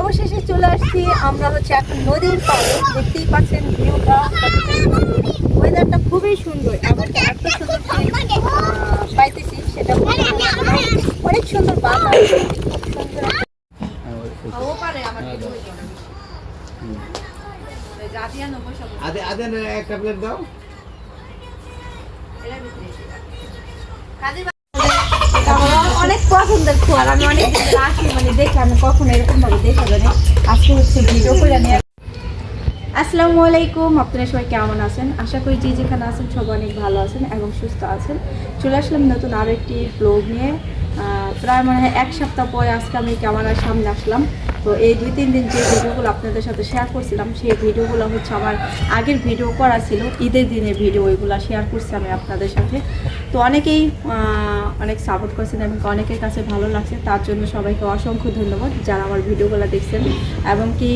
অবশেষে চলে আসছি। আমরা হচ্ছে এখন নদীর পাড়ে। দেখতেই পাচ্ছেন ভিউটা। ওয়েদারটা খুবই সুন্দর। এবং এত সুন্দর পাইতেছি সেটা। অনেক সুন্দর বাতাস একটা প্লেট দাও। মানে আসসালামু আলাইকুম, আপনারা সবাই কেমন আছেন? আশা করি যে যেখানে আছেন সবাই অনেক ভালো আছেন এবং সুস্থ আছেন। চলে আসলাম নতুন আরও একটি ব্লগ নিয়ে। প্রায় মনে হয় এক সপ্তাহ পরে আজকে আমি ক্যামেরার সামনে আসলাম। তো এই দুই, তিন দিন যে ভিডিওগুলো আপনাদের সাথে শেয়ার করছিলাম, সেই ভিডিওগুলো হচ্ছে আমার আগের ভিডিও করা ছিল, ঈদের দিনের ভিডিও, ওইগুলো শেয়ার করছি আমি আপনাদের সাথে। তো অনেকেই অনেক সাপোর্ট করছেন এবং অনেকের কাছে ভালো লাগছে, তার জন্য সবাইকে অসংখ্য ধন্যবাদ যারা আমার ভিডিওগুলো দেখছেন এবং কি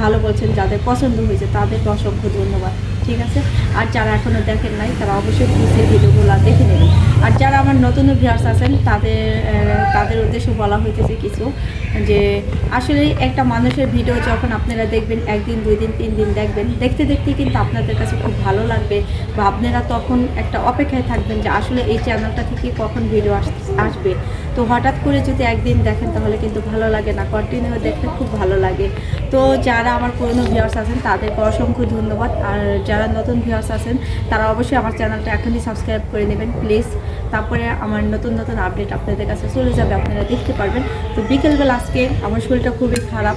ভালো বলছেন, যাদের পছন্দ হয়েছে, তাদেরকে অসংখ্য ধন্যবাদ, ঠিক আছে? আর যারা এখনও দেখেন নাই, তারা অবশ্যই ভিডিওগুলো দেখে নেবেন। আর যারা আমার নতুন ভিউয়ার্স আছেন, তাদের তাদের উদ্দেশ্যে বলা হইতেছে কিছু, যে আসলে একটা মানুষের ভিডিও যখন আপনারা দেখবেন, একদিন, দুই দিন, তিন দিন দেখবেন, দেখতে দেখতে কিন্তু আপনাদের কাছে খুব ভালো লাগবে বা আপনারা তখন একটা অপেক্ষায় থাকবেন যে আসলে এই চ্যানেলটা থেকে কখন ভিডিও আসবে। তো হঠাৎ করে যদি একদিন দেখেন, তাহলে কিন্তু ভালো লাগে না কন্টিনিউ দেখতে খুব ভালো লাগে। তো যারা আমার পুরনো ভিউয়ার্স আছেন, তাদেরকে অসংখ্য ধন্যবাদ। আর যারা নতুন ভিউয়ার্স আছেন, তারা অবশ্যই আমার চ্যানেলটা এখনই সাবস্ক্রাইব করে নেবেন প্লিজ তারপরে আমার নতুন নতুন আপডেট আপনাদের কাছে চলে যাবে, আপনারা দেখতে পারবেন। তো বিকেলবেলা আজকে আমার শরীরটা খুবই খারাপ।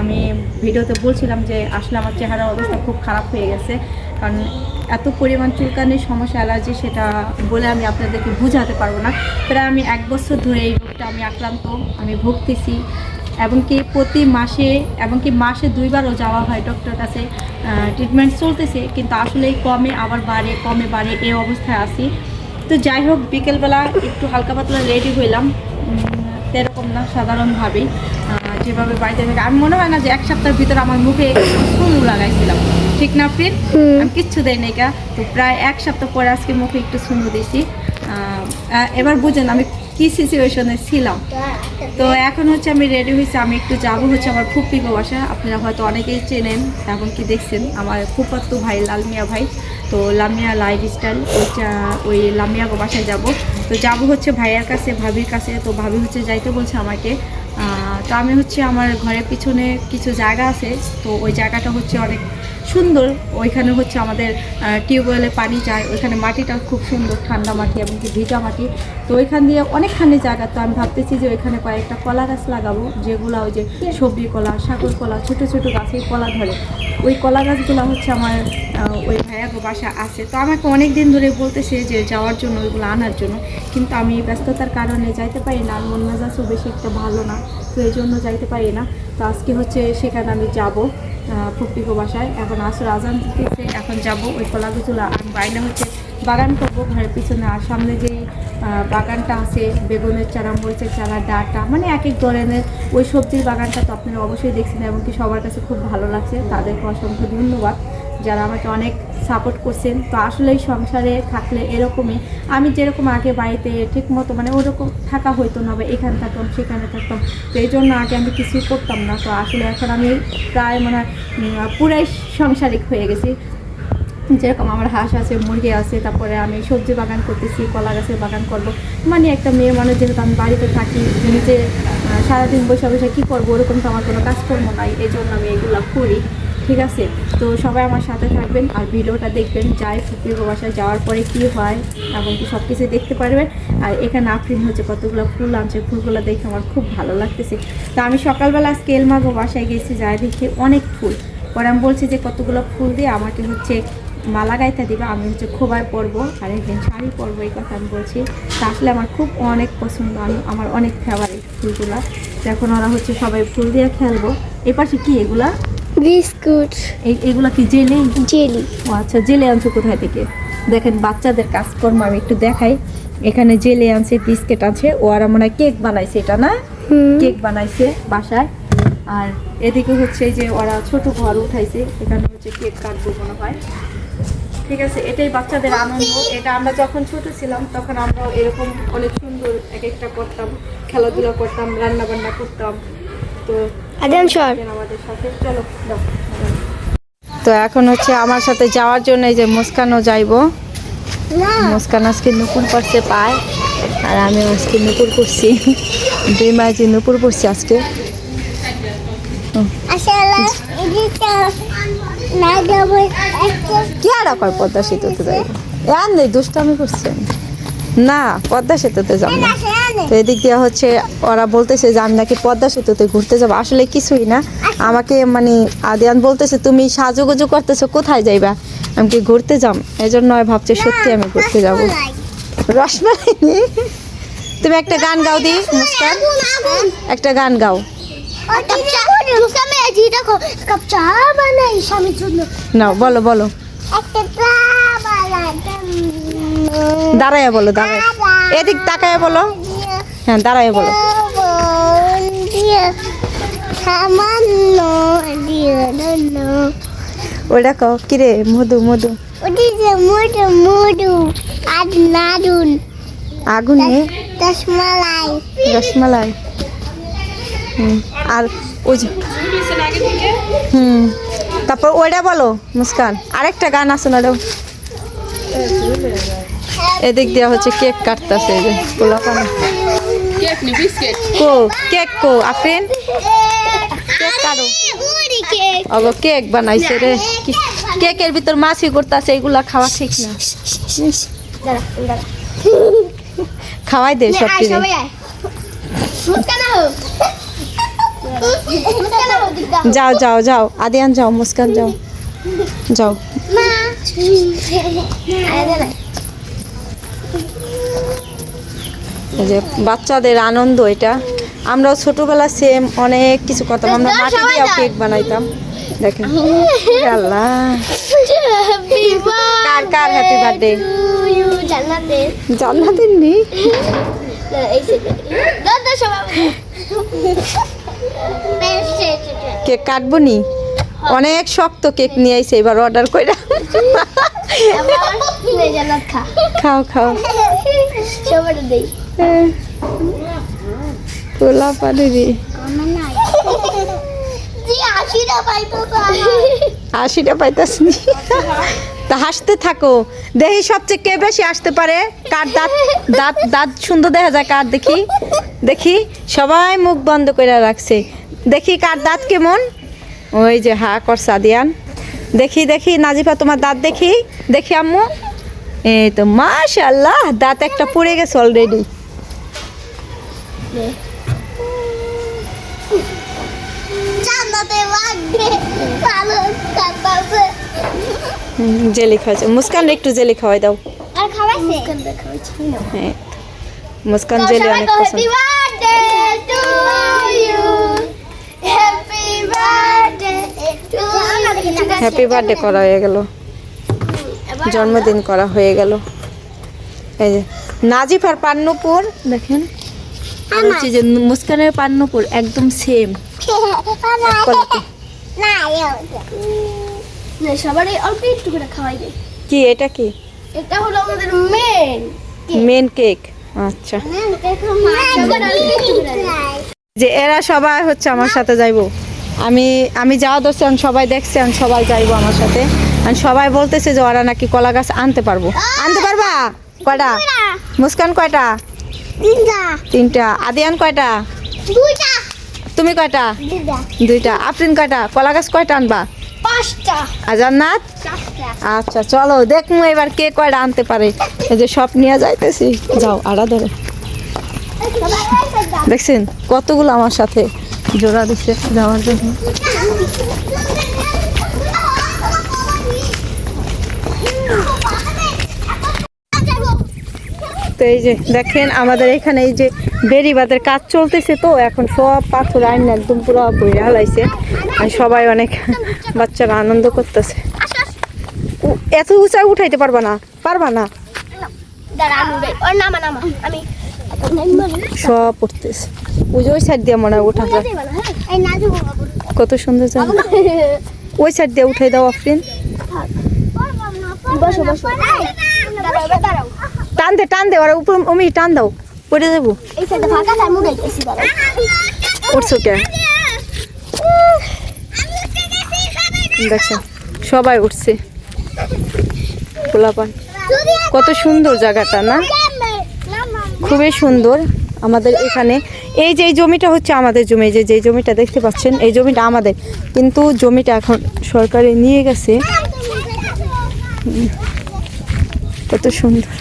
আমি ভিডিওতে বলছিলাম যে আসলে আমার চেহারার অবস্থা খুব খারাপ হয়ে গেছে। কারণ এত পরিমাণ চুলকানির সমস্যা, অ্যালার্জি সেটা বলে আমি আপনাদেরকে বোঝাতে পারব না। প্রায় আমি এক বছর ধরে এই রোগটা আমি আক্রান্ত, আমি ভুগতেছি। এবং কি প্রতি মাসে এবং কি মাসে দুইবারও যাওয়া হয় ডক্টর কাছে। ট্রিটমেন্ট চলতেছে, কিন্তু আসলেই কমে, আবার বাড়ে, কমে বাড়ে, এই অবস্থায় আছি। তো যাই হোক বিকেলবেলা একটু হালকা পাতলা রেডি হইলাম। সেরকম না সাধারণভাবেই। যেভাবে বাড়িতে থাকে। আমি মনে হয় না যে এক সপ্তাহের ভিতরে আমার মুখে ফুল লাগাইছিলাম। ঠিক না ফ্রেন্ড আমি কিচ্ছু দেয় নাই কা তো প্রায় এক সপ্তাহ পরে আজকে মুখে একটু সুন্দর দিয়েছি এবার বুঝেন আমি কি সিচুয়েশনে ছিলাম? তো এখন হচ্ছে আমি রেডি হয়েছি আমি একটু যাব হচ্ছে আমার ফুপিগো বাসা আপনারা হয়তো অনেকেই চেনেন এবং কি দেখছেন? আমার ফুপাত্তু ভাই লালমিয়া ভাই। তো লামিয়া লাইফ স্টাইল ওই লামিয়া বাসায় যাব। তো যাব হচ্ছে ভাইয়ার কাছে, ভাবির কাছে, তো ভাবি হচ্ছে যাইতে বলছে আমাকে। তো আমি হচ্ছে আমার ঘরের পিছনে কিছু জায়গা আছে, তো ওই জায়গাটা হচ্ছে অনেক সুন্দর। ওইখানে হচ্ছে আমাদের টিউবওয়েলে পানি যায়, ওইখানে মাটিটা খুব সুন্দর, ঠান্ডা মাটি এবং কি ভিজা মাটি। তো ওইখান দিয়ে অনেকখানি জায়গা, তো আমি ভাবতেছি যে ওইখানে কয়েকটা কলা গাছ লাগাবো, যেগুলো ওই যে সবজি কলা সাগর কলা, ছোটো ছোটো গাছের কলা ধরে। ওই কলা গাছগুলো হচ্ছে আমার ওই ভাইয়াগো বাসা আছে। তো আমাকে অনেক দিন ধরে বলতেছে যে যাওয়ার জন্য, ওইগুলো আনার জন্য। কিন্তু আমি ব্যস্ততার কারণে যাইতে পারি না মন মেজাজও বেশি একটা ভালো না, তো এই জন্য যাইতে পারি না। তো আজকে হচ্ছে সেখানে আমি যাব। ফুপিকো বাসায়। এখন আসর আজান দিতেছে, এখন যাব ওই কলাগুলো আর বাইরে হচ্ছে বাগান করব, ঘরের পিছনে। আর সামনে যেই বাগানটা আছে, বেগুনের চারা, মরিচের চারা, ডাটা মানে এক এক ধরনের ওই সবজির বাগানটা তো আপনারা অবশ্যই দেখছেন এবং কি সবার কাছে খুব ভালো লাগছে। তাদেরকে অসংখ্য ধন্যবাদ। যারা আমাকে অনেক সাপোর্ট করছেন, তো আসলে সংসারে থাকলে এরকমই। আমি যেরকম আগে বাড়িতে ঠিক মতো মানে ওরকম থাকা হইতো না বা এখানে থাকতাম, সেখানে থাকতাম, তো এই জন্য আগে আমি কিছুই করতাম না। তো আসলে এখন আমি প্রায় মানে পুরাই সংসারিক হয়ে গেছি। যেরকম আমার হাঁস আছে, মুরগি আছে, তারপরে আমি সবজি বাগান করতেছি, কলা গাছের বাগান করব। মানে একটা মেয়ে মানুষ যেহেতু আমি বাড়িতে থাকি, নিজে সারাদিন বসে বসে কী করব, ওরকম তো আমার কোনো কাজকর্ম নাই, এই জন্য আমি এগুলো করি। ঠিক আছে? তো সবাই আমার সাথে থাকবেন আর ভিডিওটা দেখবেন যাই ফুপির বাসায় যাওয়ার পরে কি হয় এবং কি সব কিছু দেখতে পারবেন। আর এখানে আফরিন হচ্ছে কতগুলো ফুল আনছে, ফুলগুলো দেখে আমার খুব ভালো লাগতেছে। তো আমি সকালবেলা আজকে এলমাগো বাসায় গেছি, যাই দেখি অনেক ফুল। পরে আমি বলছি যে কতগুলো ফুল দিয়ে আমাকে হচ্ছে মালা গাইতে দিবে, আমি হচ্ছে খোবায় পরবো আর একদিন শাড়ি পরবো, এই কথা আমি বলছি। তা আসলে আমার খুব অনেক পছন্দ, আমি, আমার অনেক ফেভারিট ফুলগুলা। এখন ওরা হচ্ছে সবাই ফুল দিয়ে খেলব। এ পাশে কি এগুলা? বিস্কুট। এই এগুলা কি জেলে? জেলি। ও আচ্ছা জেলে আনছো কোথায় থেকে? দেখেন বাচ্চাদের কাজকর্ম আমি একটু দেখাই। এখানে জেলে আনছে বিস্কিট আছে ও আর মনে হয় কেক বানাইছে এটা না? কেক বানাইছে বাসায়। আর এদিকে হচ্ছে যে ওরা ছোট ঘর উঠাইছে। এখানে হচ্ছে কেক কাটবো মনে হয়। ঠিক আছে এটাই বাচ্চাদের আনন্দ। এটা আমরা যখন ছোট ছিলাম তখন আমরা এরকম অনেক সুন্দর এক একটা করতাম। খেলাধুলা করতাম রান্না বান্না করতাম। তো আদান সর আমাদের সাথে চলো তো এখন হচ্ছে আমার সাথে যাওয়ার জন্য এই যে মুস্কানও যাইবো। মুস্কান আজকে নুপুর করতে পায় আর আমি আজকে নুপুর করছি দুই মাঝে নুপুর করছি আজকে। কি আর আবার পদ্মা সেতুতে যাইব আর নেই দুষ্টামি করছি। আমি। না পদ্মা সেতুতে যাব না। তো এদিক দিয়ে হচ্ছে ওরা বলতেছে যে আমি নাকি পদ্মা সেতুতে ঘুরতে যাব। আসলে কিছুই না। আমাকে মানে আদিয়ান বলতেছে তুমি সাজুগুজু করতেছো কোথায় যাইবা? আমি কি ঘুরতে যাম এই জন্য ভাবছি সত্যি আমি ঘুরতে যাব। রসমালাই নিয়ে তুমি একটা গান গাও দি মুস্কান। একটা গান গাও। নাও বলো বলো। একটা দাঁড়ায় বলো দাঁড়ায় এদিক তাকায় বলো। হ্যাঁ দাঁড়ায় বলো। ওটা কও, কিরে, মধু মধু? মুডু মুডু আর নাড়ুন আগুনে রসমালাই। রসমালাই আর ওই হুম, তারপর ওইটা বলো, মুস্কান। আরেকটা গান আছে না। এদিক দিয়ে হচ্ছে কেক কাটতেছে এই যে পোলাপানা কো কেক কো আফরিন কেক কাটো। অগো কেক বানাইছে রে। কেকের ভিতর মাছি করতেছে এগুলা খাওয়া ঠিক না। খাওয়াই দে সব কিছু যাও যাও যাও। আদিয়ান যাও মুস্কান যাও। যাও। যে বাচ্চাদের আনন্দ এটা। আমরাও ছোটবেলা সেম অনেক কিছু করতাম। আমরা মাটি দিয়েও কেক বানাইতাম। দেখেন। আল্লাহ। কার কার হ্যাপি বার্থডে জান্নাতের। কেক কাটবো নি? অনেক শক্ত কেক নিয়ে আইছে এবার অর্ডার কইরা। খাও খাও। পোলা পানি রে আশিটা পাইতাস তা হাসতে থাকো। দেখি সবচেয়ে কে বেশি আসতে পারে? কার দাঁত দাঁত দাঁত সুন্দর দেখা যায় কার দেখি? দেখি সবাই মুখ বন্ধ করে রাখছে। দেখি কার দাঁত কেমন? ওই যে হা কর সাদিয়ান দেখি দেখি নাজিফা তোমার দাঁত দেখি। দেখি আম্মু। এই তো মাশাল্লাহ দাঁত একটা পড়ে গেছে অলরেডি জেলি খাওয়াচ্ছে মুস্কান একটু জেলি খাওয়াই দাও। হ্যাঁ মুস্কান জেলি অনেক পছন্দ। হ্যাপি বার্থডে করা হয়ে গেল। জন্মদিন করা হয়ে গেল। এই যে নাজিফ আর পান্নপুর। দেখেন হচ্ছে যে মুস্কানের পান্নপুর একদম সেম সবারই অল্প একটু করে খাওয়াই দেয় কি এটা কি? এটা হলো আমাদের মেন মেন কেক আচ্ছা। যে এরা সবাই হচ্ছে আমার সাথে যাইবো। আমি আমি যাওয়া আমি সবাই দেখছি আমি সবাই যাইবো আমার সাথে। আর সবাই বলতেছে যে ওরা নাকি কলা গাছ আনতে পারব। আনতে পারবা? কয়টা? মুস্কান কয়টা? তিনটা। তিনটা। আদিয়ান কয়টা? তুমি কয়টা? দুইটা। আফরিন কয়টা? কলা গাছ কয়টা আনবা? পাঁচটা। আর জান্নাত চারটা আচ্ছা চলো দেখমু এবার কে কয়টা আনতে পারে। এই যে সব নিয়ে যাইতেছি। যাও আড়া ধরো। দেখছেন? কতগুলো আমার সাথে। জোড়া দিচ্ছে যাওয়ার জন্য। তো এই যে দেখেন আমাদের এখানে এই যে বেরিবাদের কাজ চলতেছে তো, এখন সব পাথর আইন একদম পুরো বইরা হালাইছে আর সবাই অনেক বাচ্চারা আনন্দ করতেছে। এত উঁচা উঠাইতে পারবা না পারবা না? আমি আমি সব পড়তেছে। ওই যে ওই সাইড দিয়ে মনে হয় বাবা কত সুন্দর জায়গা। ওই সাইড দিয়ে উঠাই দাও আফরিন। বসো বসো। টান দে টান দে ওরা উপর অমি টান দাও। পড়ে যাব। দাঁড়াও উঠছো কে? দেখছেন সবাই উঠছে। পোলাপান। কত সুন্দর জায়গাটা না? খুবই সুন্দর আমাদের এখানে। এই যে জমিটা হচ্ছে আমাদের জমি যে যে জমিটা দেখতে পাচ্ছেন, এই জমিটা আমাদের। কিন্তু জমিটা এখন সরকারে নিয়ে গেছে। কত সুন্দর।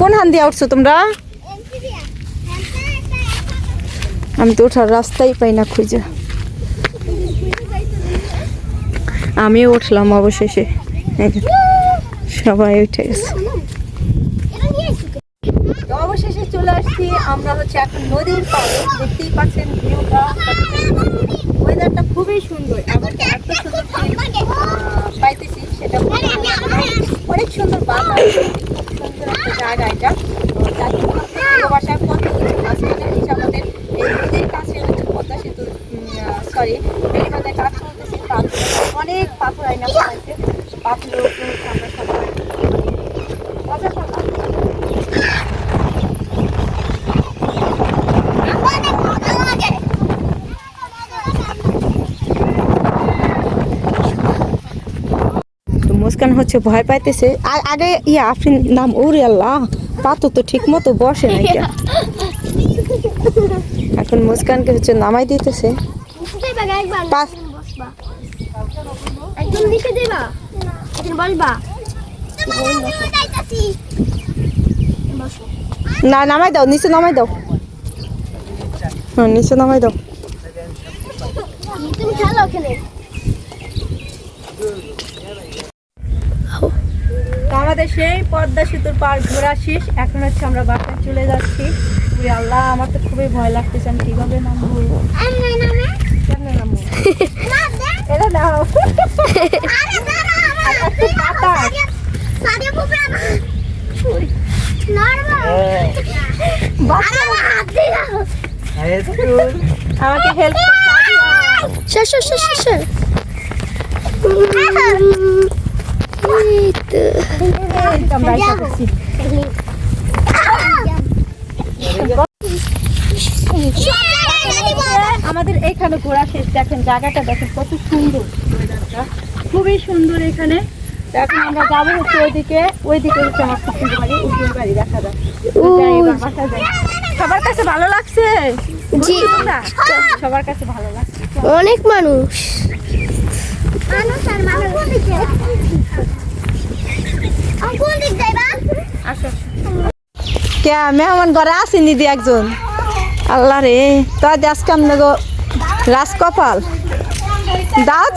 কোন হান দিয়ে উঠছো তোমরা? আমি তো ওঠার রাস্তাই পাই না খুঁজে। আমিও উঠলাম অবশেষে। সবাই উঠে গেছে। চলে আসছি। আমরা হচ্ছে এখন নদীর পাড়ে। দেখতেই পাচ্ছেন ওয়েদারটা খুবই সুন্দর। এবং এত সুন্দর পাইতেছি সেটা। অনেক সুন্দর বাতাস খুব সুন্দর একটা জায়গা এটা। তো যাই হোক, প্রিয় বাসায় পথ কিছু মাঝখানে হচ্ছে আমাদের এই নদীর কাছে হচ্ছে পদ্মা সেতু সরি কাজ পাথর। অনেক পাথর আইনা আছে। উপরে আমরা মজা করলাম তো মুস্কান হচ্ছে ভয় পাইতেছে। আর আগে ইয়া আফরিন নাম ওরে আল্লাহ পাতো তো ঠিক মতো বসে না এখন মুস্কানকে হচ্ছে নামাই দিতেছে। না নামাই দাও নিচে নামাই দাও। হ্যাঁ নিচে নামাই দাও। তুমি খেলো ওখানে? তো আমাদের সেই পদ্মা সেতুর পার ঘোরা শেষ। এখন হচ্ছে আমরা বাসায় চলে যাচ্ছি। আল্লাহ আমার তো খুবই ভয় লাগতেছে আমি কীভাবে নামবো? কেমনে নামবো এটা নাও। আমাকে হেল্প সর সর সর সর সর আমরা এসে গেছি। আমাদের এখানে ঘোরা শেষ। দেখেন জায়গাটা দেখেন কত সুন্দর। খুবই সুন্দর এখানে। এখন আমরা যাব হচ্ছে ওইদিকে। ওইদিকে হচ্ছে আমার কুকুর বাড়ি উকুর বাড়ি দেখা যায়। সবার কাছে ভালো লাগছে? তোমরা? সবার কাছে ভালো লাগছে। অনেক মানুষ আর মানুষ কোন দিকে কোন দিক যাইবা আসো কে মেহমান ঘরে আসেনি দি একজন? আল্লাহ রে তো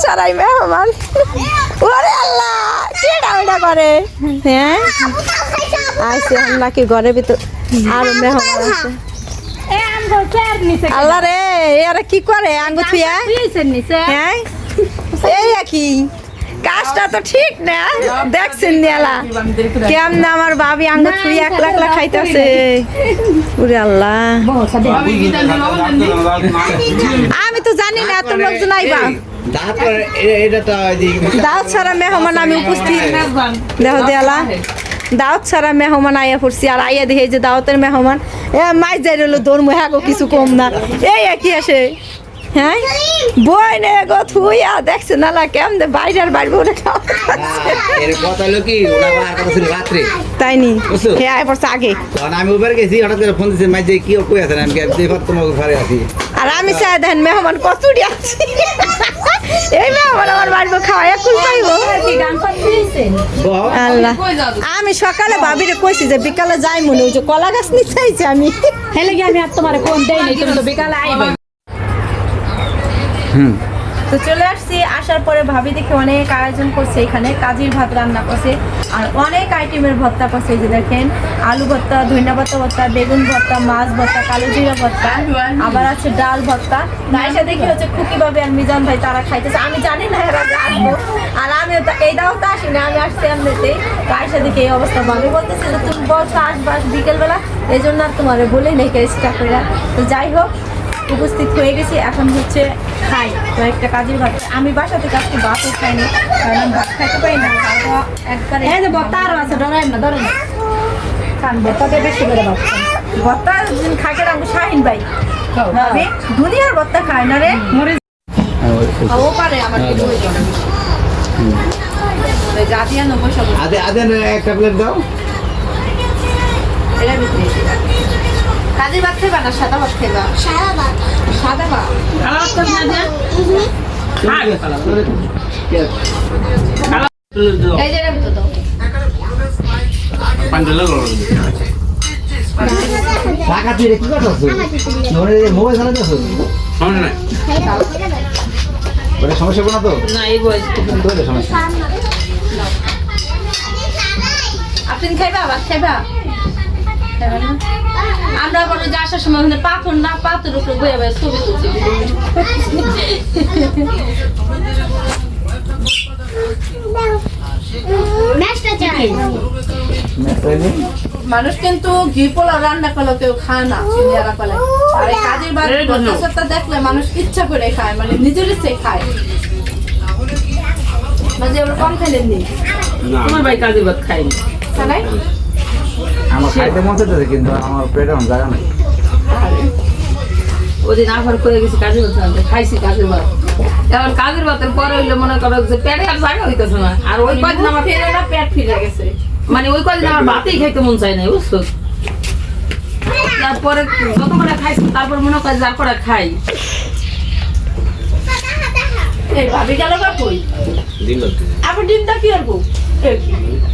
ছাড়াই মেহমান। ওরে আল্লাহ কেডা ওটা করে? হ্যাঁ? আইসে নাকি ঘরের ভিতর আরও মেহমান আছে। আল্লাহ রে এরা কি করে? আঙ্গু থুয়া হ্যাঁ? এই কি কাজটা তো ঠিক না। দেখছেন নিয়ালা কেমন আমার ভাবি আঙ্গ ছুরি একলা একলা খাইতেছে? উরে আল্লাহ। আমি তো জানি না এত লোকজন আইবা। তারপর এটা তো দাওয়াত ছাড়া মেহমান আমি উপস্থিত। দেহ দেয়ালা দাওয়াত ছাড়া মেহমান আইয়া পড়ছি আর আইয়া দেখে যে দাওয়াতের মেহমান। এ মাই যাই রইল দৌড় মহেগো কিছু কম না। এই একই আসে। হ্যাঁ? বই নে গো থুইয়া দেখছে নালা কেমন বাইরের বাইরে উঠে খাওয়া এর কথা হলো কি ওরা রাত্রে। তাই নি? হে পড়ছে আগে। তখন আমি উপরে গেছি হঠাৎ করে ফোন মাঝে কি কই আছেন আমি দেখো তোমার ঘরে আছি। আর আমি চাই দেন মেহমান কচুরি আছি। এই মেহমান আমার বাড়িতে খাওয়াই কুল পাইবো আল্লাহ। আমি সকালে ভাবিরে কইছি যে বিকালে যাই মনে ওই যে কলা গাছ নিতে চাইছি আমি। হেলে গিয়ে আমি আর তোমার কোন দেই নাই তুমি তো বিকালে আইবে। তো চলে আসছি আসার পরে ভাবি দেখে অনেক আয়োজন করছে এখানে কাজির ভাত রান্না করছে আর অনেক আইটেমের ভর্তা করছে যে দেখেন আলু ভর্তা ধনিয়া পাতা ভর্তা বেগুন ভর্তা মাছ ভর্তা কালো জিরা ভর্তা আবার আছে ডাল ভর্তা। তাইসা দেখি হচ্ছে খুকি ভাবে আর মিজান ভাই তারা খাইতেছে। আমি জানি না এরা আসব আর আমি এই দাও তো আসি না আমি আসছি এমনিতেই। তাইসা দেখি এই অবস্থা ভাবি বলতেছে যে তুমি বলছো আসবাস বিকেলবেলা এই জন্য আর তোমার বলেই নেই কেসটা করে তো যাই হোক উপস্থিত হয়ে গেছি। এখন হচ্ছে খাই তো একটা কাজের ভাত। আমি বাসা থেকে আজকে ভাতও খাইনি কারণ আমি ভাত খাইতে পারি না। খাওয়া একবারে এই যে বত্তা আরও আছে ডরাই না ধরেন। খান ভত্তাতে বেশি করে ভাত যেদিন খাইতে রাখব শাহিন ভাই। দুনিয়ার ভত্তা খায় না রে। মরে খাওয়াও পারে আমার সব আদে আদে একটা প্লেট দাও। এটার ভিতরে কাজের ভাত খাইবা না সাদা ভাত খাইবা? সারা ভাত। সাদা ভাত? কালার তো না দেন এই যে এটার ভিতরে দাও। টাকা তুই কি করতেছ মোবাইল চালাতেছ ওটা সমস্যা কোনো তো? না এই বয়স সমস্যা আপনি খাইবা ভাত খাইবা? না? আমরা বড় যে আসার সময় ওখানে পাথর না পাথর উপরে বয়ে বয়ে ছবি তুলছি। মানুষ কিন্তু ঘি পোলাও রান্না করলেও কেউ খায় না চিনিয়ারা করলে। আর এই কাজের বাদ এই দেখলে মানুষ ইচ্ছা করে খায় মানে নিজের ইচ্ছে খায়। মানে ওরা কম খাইলেন নি? তোমার ভাই কাজের ভাত খাইনি খালাই আমার খাইতে মন চাইতেছে কিন্তু আমার পেটে আমার জায়গা নেই। ওদিন আবার করে গেছি কাজের ভাত খাইছি কাজের ভাত। এখন কাজের ভাতের পরে হইলে মনে করো যে পেটে আর জায়গা হইতেছে না। আর ওই কদিন আমার ফিরে না পেট ফিরে গেছে। মানে ওই কদিন আমার ভাতেই খাইতে মন চায় না বুঝছ? তারপরে যত করে খাইছি তারপর মনে করে যার পরে খাই। এই ভাবি গেল কই? আবার ডিমটা কি করব এই। কি? আর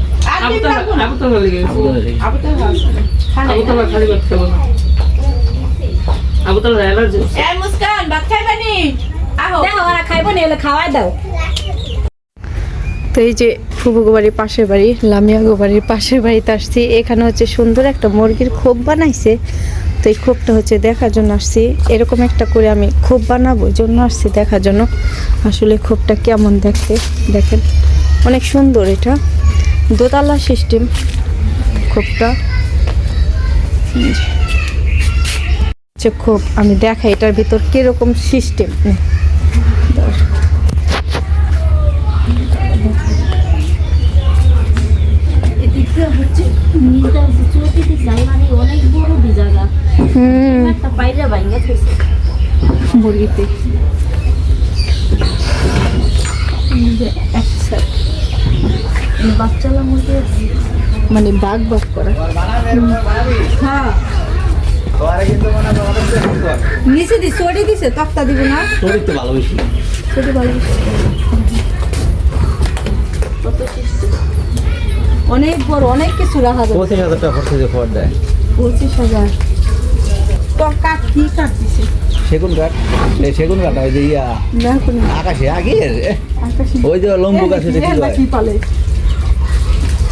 তো অ্যালার্জি এই মুস্কান ভাত খাইবা আহো। দেখো ওরা খাইবো না এলে খাওয়াই দাও। তো এই যে ফুবুগো বাড়ির পাশের বাড়ি লামিয়াগো বাড়ির পাশের বাড়িতে আসছি। এখানে হচ্ছে সুন্দর একটা মুরগির খোপ বানাইছে। তো এই খোপটা হচ্ছে দেখার জন্য আসছি। এরকম একটা করে আমি খোপ বানাবো জন্য আসছি দেখার জন্য। আসলে খোপটা কেমন দেখতে? দেখেন অনেক সুন্দর এটা। দোতলা সিস্টেম খোপটা। হচ্ছে খোপ আমি দেখাই এটার ভিতর কীরকম সিস্টেম। মানে মুরগিতে। বাচ্চালা মুরগি মানে বাঘ বাঘ করা। হ্যাঁ। নিচে দি সরি দিছে তক্তা দিব না? তোরই তো ভালো বেশি ছোট ভালো অনেক বড় অনেক কিছু রাখা যাবে। পঁচিশ হাজার টাকা খরচ হয়েছে খবর দেয় পঁচিশ হাজার। তো কাঠ কি কাঠ দিছে? সেগুন কাঠ। এই সেগুন কাঠ ওই যে ইয়া দেখুন আকাশে আগে? আকাশে। ওই যে লম্বু গাছ কি পালে।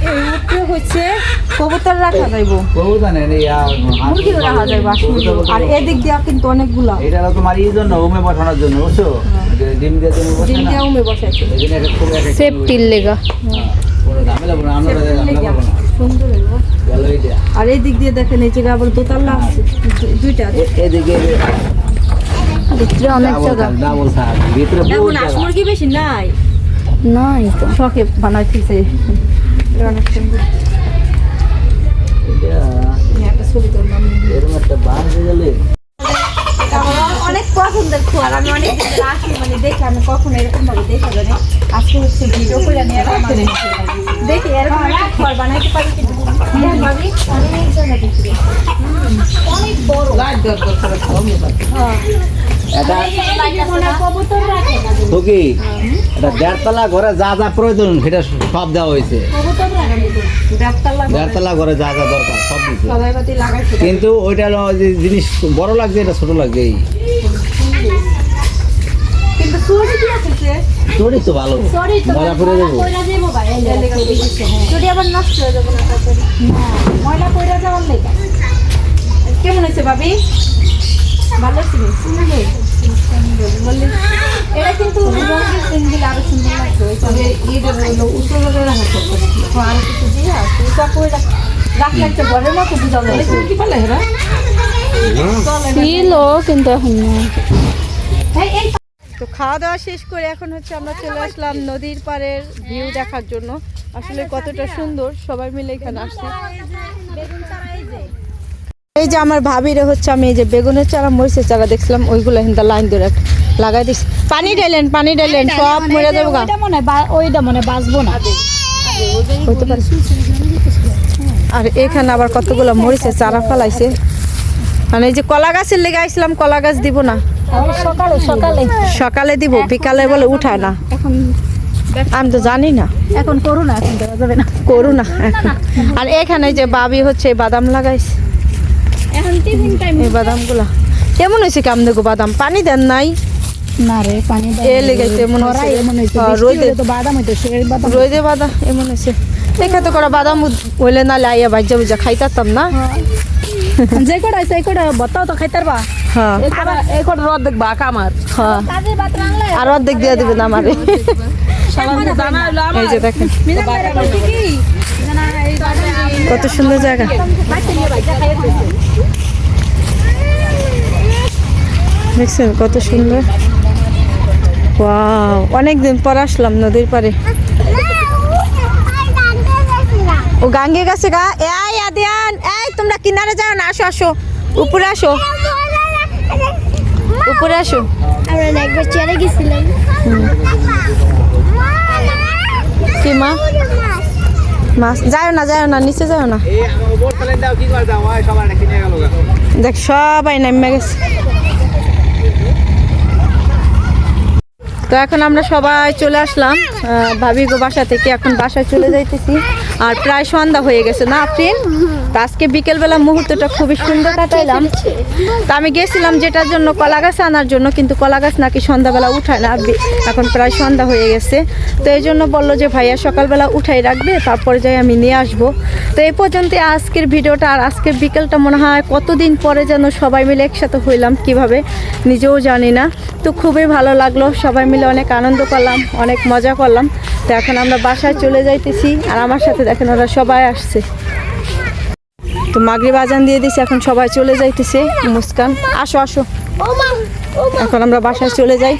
এই উপরে হচ্ছে কবুতর রাখা যাইব। বহু জানেন এই আ, হাঁস মুরগিও রাখা যাইব আর এদিক দিয়া কিন্তু অনেকগুলা। এটা তোমার এই জন্য ওমে বসানোর জন্য বুঝছ? ডিম দিয়ে তুমি বসে ডিম না? উমে বসাইছে এই জন্য একটা খুব একটা সেফটির লেগা। হ্যাঁ, আর এই দিক দিয়ে দেখেন এই জায়গা আবার দোতলা দুইটা এদিকে ভিতরে অনেক জায়গা। ভিতরে এখন হাঁস মুরগি বেশি নাই। নাই তো। শখে বানাইতেছে অনেক সুন্দর অনেক পছন্দের খোয়ার, আমি অনেক আসি মানে দেখি আমি কখনো এরকম ভাবে দেখা জানি আজকে হচ্ছে ভিডিও বানাইতে পারি কিন্তু দেড়তলা ঘরে যা যা প্রয়োজন সেটা সব দেওয়া হয়েছে। দেড়তলা ঘরে যা যা দরকার সব কিন্তু ওইটা জিনিস বড় লাগছে এটা ছোট লাগছে কিন্তু চুরি কি আছে তোরই তো ভালো। সরি তো ময়লা পরে দেবো কইরা দেবো ভাই যদি আবার নষ্ট হয়ে যাব না তাড়াতাড়ি ময়লা পড়ে যাওয়ার লেগে। কেমন হয়েছে ভাবি? ভালো ছিল এটা কিন্তু রঙের পেন দিলে আরও সুন্দর লাগবে। তবে এটা হলো উত্তর আরও কিছু দিয়ে আসে। করে রাখলে একটা ঘরের মতো বুঝা যাবে কি পালে হেরা? ছিল কিন্তু এখন না তো খাওয়া দাওয়া শেষ করে এখন হচ্ছে আমরা চলে আসলাম নদীর পাড়ের ভিউ দেখার জন্য। আসলে কতটা সুন্দর সবাই মিলে এখানে আসছে। এই যে আমার ভাবিরে হচ্ছে আমি এই যে বেগুনের চারা মরিচের চারা দেখছিলাম ওইগুলো হিন্দা লাইন ধরে লাগাই দিচ্ছি পানি ঢালেন পানি ঢালেন সব মরে যাব গা। ওইটা মনে হয় ওইটা মনে হয় বাঁচবো না। হইতে পারে। আর এখানে আবার কতগুলো মরিচের চারা ফেলাইছে। মানে এই যে কলা গাছের লেগে আসলাম কলা গাছ দিব না। সকালে সকালে। সকালে দিব বিকালে বলে উঠায় না। এখন আমি তো জানি না। এখন করো না এখন দেওয়া যাবে না। করু না এখন আর এখানে যে বাবি হচ্ছে বাদাম লাগাইছে। এখন টিফিন টাইম এই বাদামগুলা। কেমন হয়েছে কেমন দেখো বাদাম? পানি দেন নাই। না রে পানি এ লেগেছে এমন হয়েছে। খরায় এমন হয়েছে হ্যাঁ, বৃষ্টি রোদে বাদাম হইতো রোদে বাদাম এমন হয়েছে। এখানে করা বাদাম হইলে নালে আইয়া বাজ্যা বুঝা খাইতাম না। যে কটা আছে এই কটা বতাও তো খাইতে পারবা। হ্যাঁ। এই কটা রদ দেখবা আমার। হ্যাঁ। আর অর্ধেক দিয়ে দিবেন আমারে। এই যে দেখেন। মিনা কত সুন্দর জায়গা। দেখছেন কত সুন্দর? ওয়াও অনেকদিন পর আসলাম নদীর পাড়ে। ও গাঙ্গে গেছে গা। এ আদিয়ান এই তোমরা কিনারে যাও না আসো আসো। উপরে আসো। উপরে আসো। আমরা একবার চেয়ারে গেছিলাম। কি মা? মাছ যাও না যাও না নিচে যাও? না দেখ সবাই নামে গেছে। তো এখন আমরা সবাই চলে আসলাম। ভাবি গো বাসা থেকে এখন বাসায় চলে যাইতেছি। আর প্রায় সন্ধ্যা হয়ে গেছে না আফরিন তো আজকে বিকেলবেলা মুহূর্তটা খুবই সুন্দর কাটাইলাম। তো আমি গেছিলাম যেটার জন্য কলা গাছ আনার জন্য, কিন্তু কলা গাছ নাকি সন্ধ্যাবেলা উঠায় না এখন প্রায় সন্ধ্যা হয়ে গেছে। তো এই জন্য বলল যে, ভাইয়া সকালবেলা উঠাই রাখবে, তারপরে যাই আমি নিয়ে আসব। তো এই পর্যন্ত আজকের ভিডিওটা আর আজকের বিকেলটা মনে হয় কতদিন পরে যেন সবাই মিলে একসাথে হইলাম, কীভাবে নিজেও জানি না। তো খুবই ভালো লাগল সবাই মিলে অনেক আনন্দ করলাম অনেক মজা করলাম। তো এখন আমরা বাসায় চলে যাইতেছি আর আমার সাথে দেখেন ওরা সবাই আসছে। তো মাগরি বাজান দিয়ে দিছি এখন সবাই চলে যাইতেছে। মুস্কান আসো আসো। এখন আমরা বাসায় চলে যাই।